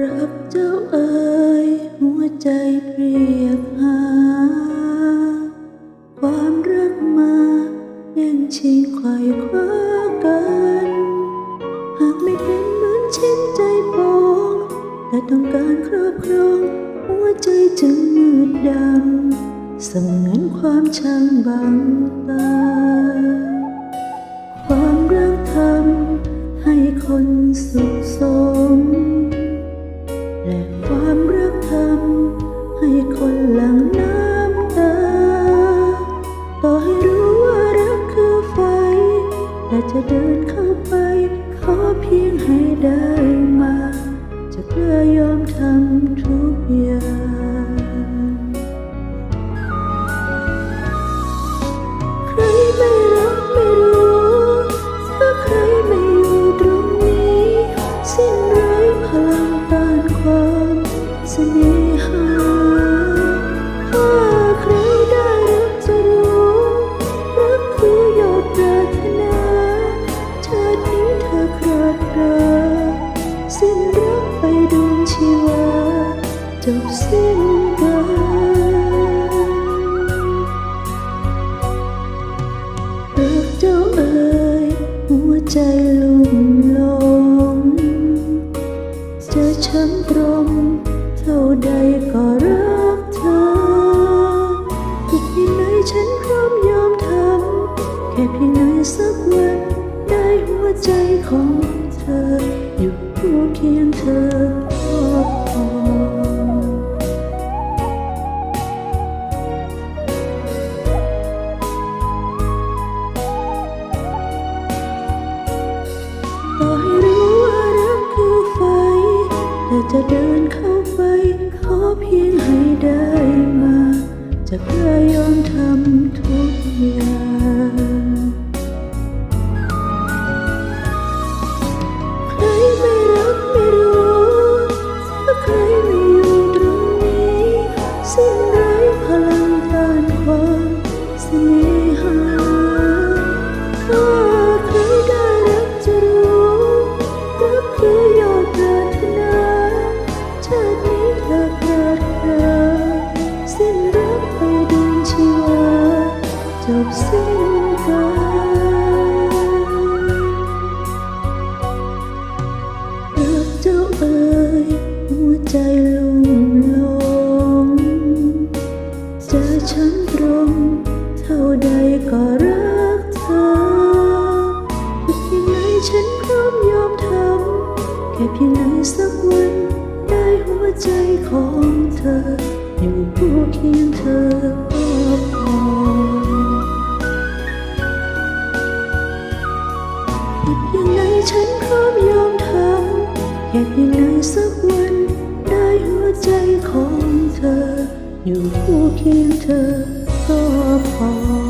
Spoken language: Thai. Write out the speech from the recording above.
รักเจ้าเอ๋ยหัวใจเปรียบหา ความรักมาแย่งชิงไขว่คว้ากัน หากไม่เป็นเหมือนเช่นใจปองแต่ต้องการครอบครอง หัวใจจึงมืดดำเสมือนความช่างบังตา ความรักทำให้คนสุขสม จบสิ้นกันรักเจ้าเอ๋ยหัวใจลุ่มหลงจะช้ำตรงเท่าใดก็รักเธอ อีกเพียงไหนฉันพร้อมยอมทำแค่เพียงไหนสักวันได้หัวใจของเธอ อยู่คู่เคียงเธอพอ จะเดินเข้าไป ขอเพียงให้ได้มา จะกล้ายอมทำทุกอย่างใครไม่รักไม่รู้ถ้าใครไม่อยู่ตรงนี้สิ้น ใจของเธอ อยู่คู่เคียงเธอ อีกเพียงไหนฉันพร้อมยอมทำแค่เพียงไงสักวัน ได้หัวใจของเธอ อยู่คู่เคียงเธอก็พอ